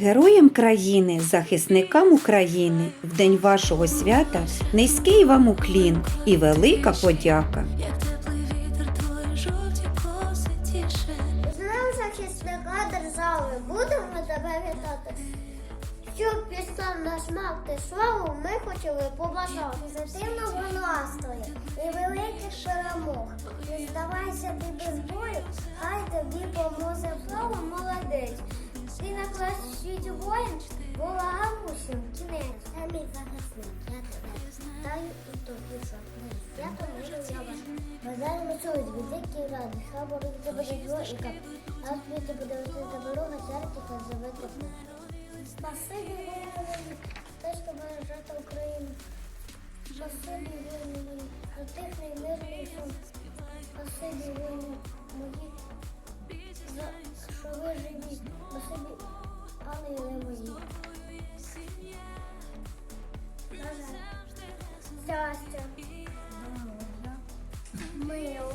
Героям країни, захисникам України в день вашого свята низький вам уклін і велика подяка. Як теплий вітер, твої жовті коси. З Днем захисника держави будемо тебе вітати. Щоб після наш мати славу ми хотіли побажати. Позитивного настрою і великих перемог. Не здавайся ти без бою, хай тобі поможе славу воїн, була гамусім, кінець. Самі захисник, я тебе вітаю і тобі шахни. Я тому я вас. Бажаємо чогось великі ради, хай Бог тебе зло і кап. А світі буде лише дорога, серці та живити. Спасибі воїнам, те, що бережете Україну. Спасибі воїнам мої, за тихий мирний сон. Спасибі воїнам мої, Щастя, миру,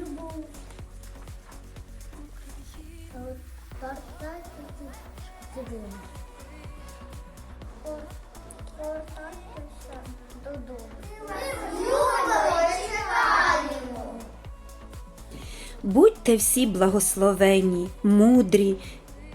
любов. Повертайтеся додому. Повертайтеся додому. Будьте всі благословені, мудрі,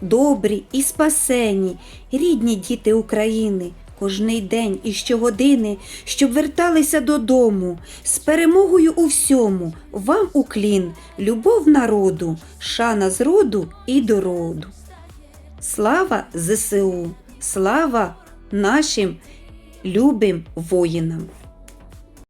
добрі і спасені, рідні діти України, кожний день і щогодини, щоб верталися додому з перемогою у всьому, вам уклін, любов народу, шана з роду і до роду. Слава ЗСУ! Слава нашим любим воїнам!